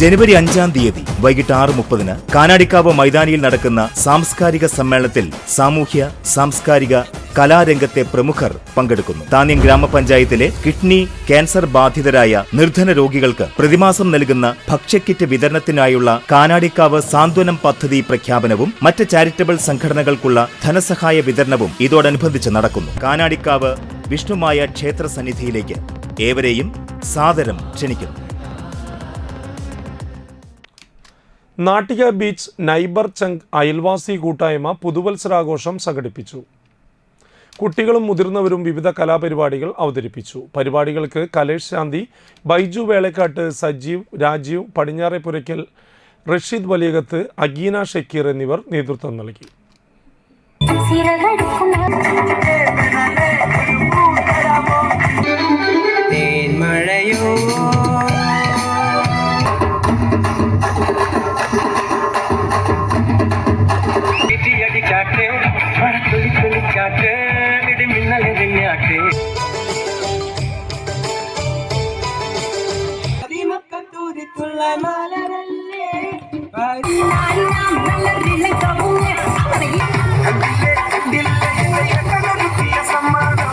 ജനുവരി അഞ്ചാം തീയതി വൈകിട്ട് ആറ് മുപ്പതിന് കാനാടിക്കാവ് മൈതാനിയിൽ നടക്കുന്ന സാംസ്കാരിക സമ്മേളനത്തിൽ സാമൂഹ്യ സാംസ്കാരിക കലാരംഗത്തെ പ്രമുഖർ പങ്കെടുക്കുന്നു. താന്യം ഗ്രാമപഞ്ചായത്തിലെ കിഡ്നി ക്യാൻസർ ബാധിതരായ നിർധന രോഗികൾക്ക് പ്രതിമാസം നൽകുന്ന ഭക്ഷ്യക്കിറ്റ് വിതരണത്തിനായുള്ള കാനാടിക്കാവ് സാന്ത്വനം പദ്ധതി പ്രഖ്യാപനവും മറ്റ് ചാരിറ്റബിൾ സംഘടനകൾക്കുള്ള ധനസഹായ വിതരണവും ഇതോടനുബന്ധിച്ച് നടക്കുന്നു. കാനാടിക്കാവ് വിഷ്ണുമായ ക്ഷേത്ര സന്നിധിയിലേക്ക് ഏവരെയും സാദരം ക്ഷണിക്കുന്നു. നാട്ടിക ബീച്ച് നൈബർ ചങ്ക് അയൽവാസി കൂട്ടായ്മ പുതുവത്സരാഘോഷം സംഘടിപ്പിച്ചു. കുട്ടികളും മുതിർന്നവരും വിവിധ കലാപരിപാടികൾ അവതരിപ്പിച്ചു. പരിപാടികൾക്ക് കലേഷ് ശാന്തി ബൈജു വേളക്കാട്ട് സജീവ് രാജീവ് പടിഞ്ഞാറേപ്പുരയ്ക്കൽ റഷീദ് വലിയകത്ത് അഗീന ഷക്കീർ എന്നിവർ നേതൃത്വം നൽകി. മഴത്തുള്ളി തുള്ളിക്കാറ്റ് ഇടിമിന്നലെറിഞ്ഞാറ്റ് അതിമക്കത്തൂരിത്തുള്ള മലരല്ലേ?